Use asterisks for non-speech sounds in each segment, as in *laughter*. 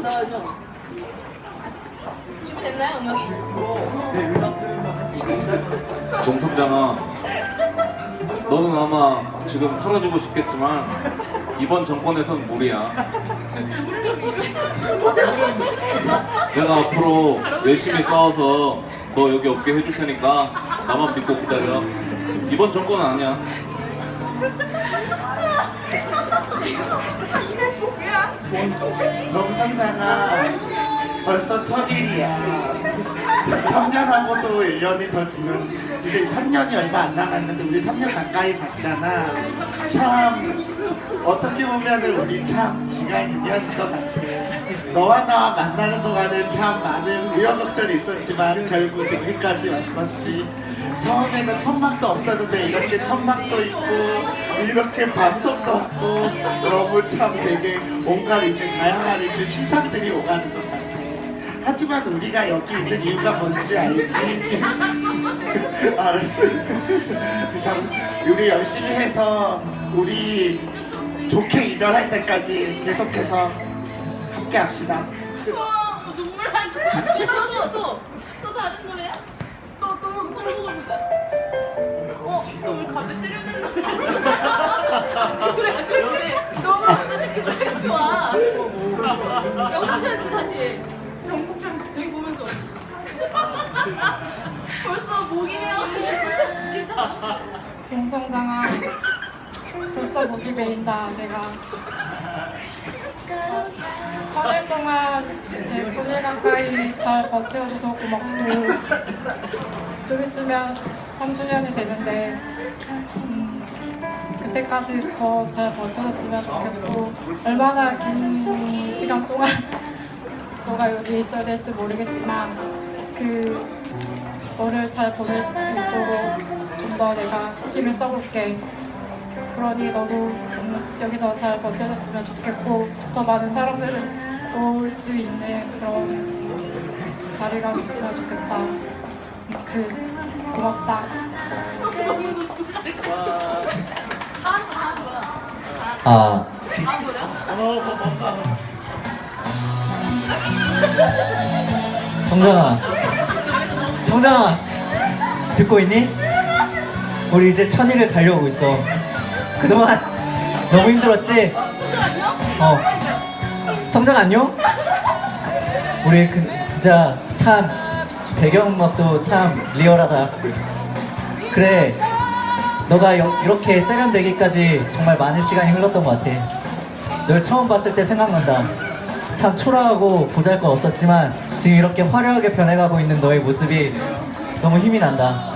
음악 나와야죠. 준비됐나요, 음악이? 동성장아, 너는 아마 지금 사라지고 싶겠지만 이번 정권에선 무리야. 내가 앞으로 열심히 싸워서 너 여기 없게 해줄 테니까 나만 믿고 기다려. 이번 정권은 아니야. 농상장아 벌써 천일이야. 3년하고도 1년이 더 지금 이제 3년이 얼마 안 남았는데 우리 3년 가까이 갔잖아. 참 어떻게 보면 우리 참 지간 인연인 것 같아 너와 나와 만나는 동안은 참 많은 우여곡절이 있었지만 결국 여기까지 왔었지 처음에는 천막도 없었는데 이렇게 천막도 있고 이렇게 반송도 하고 너무 참 되게 온갖 이제 다양한 이제 시상들이 오가는 것 같아. 하지만 우리가 여기 있는 이유가 뭔지 알지? *laughs* 알았어. 참 우리 열심히 해서 우리 좋게 이별할 때까지 계속해서 함께 합시다. 와, 눈물 날 것. 또, 또, 또 다른 노래야? 또, 또, 서로 보자. 어, 너왜 갑자기 세련된 노래? 노래가 좋은데 너무 그 노래가 좋아. 영상 편지 다시. 영국장 여기 보면서. 벌써 목이 메어가지고 괜찮았어. 용성장아 벌써 목이 메인다 내가 천일 동안 이제 천일 가까이 잘 버텨줘서 고맙고 좀 있으면 3주년이 되는데 음, 그때까지 더 잘 버텨줬으면 좋겠고 얼마나 긴 시간 동안 *laughs* 너가 여기 있어야 될지 모르겠지만 그 너를 잘 보낼 수 있도록 좀 더 내가 힘을 써볼게. 그러니 너도 음, 여기서 잘 버텨줬으면 좋겠고 더 많은 사람들을 올수 있는 그런 자리가 있으면 좋겠다. 아무튼 고맙다. 아. 성장아. 성장아. 듣고 있니? 우리 이제 천일을 달려오고 있어. 그동안 너무 힘들었지? 어. 성장 안녕? 우리 그, 진짜 참 배경음악도 참 리얼하다. 그래. 너가 여- 이렇게 세련되기까지 정말 많은 시간이 흘렀던 것 같아. 널 처음 봤을 때 생각난다. 참 초라하고 보잘것 없었지만 지금 이렇게 화려하게 변해가고 있는 너의 모습이 너무 힘이 난다.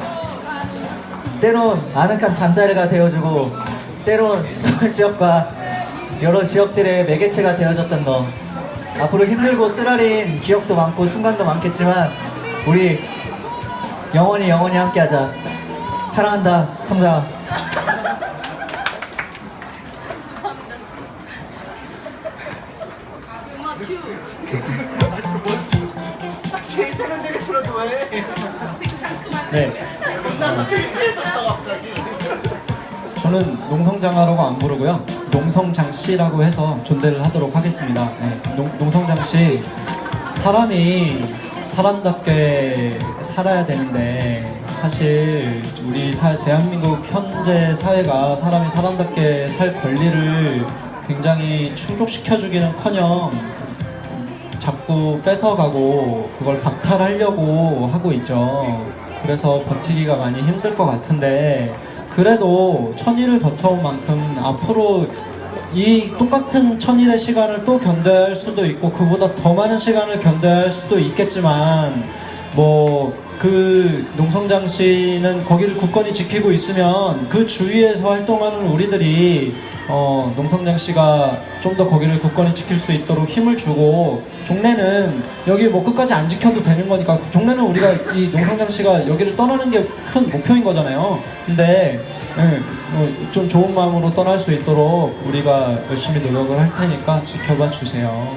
때론 아늑한 잠자리가 되어주고 때론 서울 지역과 여러 지역들의 매개체가 되어줬던 너. 앞으로 힘들고 쓰라린 기억도 많고 순간도 많겠지만 우리 영원히 영원히 함께하자. 사랑한다, 큐. 네, 나도 슬퍼졌어 갑자기. 저는 농성장하라고 안 부르고요. 농성장 씨라고 해서 존대를 하도록 하겠습니다. 네, 농, 농성장 씨 사람이 사람답게 살아야 되는데 사실 우리 사, 대한민국 현재 사회가 사람이 사람답게 살 권리를 굉장히 충족시켜주기는 커녕 자꾸 뺏어가고 그걸 박탈하려고 하고 있죠. 그래서 버티기가 많이 힘들 것 같은데 그래도 천일을 버텨온 만큼 앞으로 이 똑같은 천일의 시간을 또 견뎌야 할 수도 있고 그보다 더 많은 시간을 견뎌야 할 수도 있겠지만 뭐 그 농성장 씨는 거기를 굳건히 지키고 있으면 그 주위에서 활동하는 우리들이 어, 농성장 씨가 좀 더 거기를 굳건히 지킬 수 있도록 힘을 주고 종래는 여기 뭐 끝까지 안 지켜도 되는 거니까 종래는 우리가 이 농성장 씨가 여기를 떠나는 게 큰 목표인 거잖아요. 근데 예, 뭐좀 좋은 마음으로 떠날 수 있도록 우리가 열심히 노력을 할 테니까 지켜봐 주세요.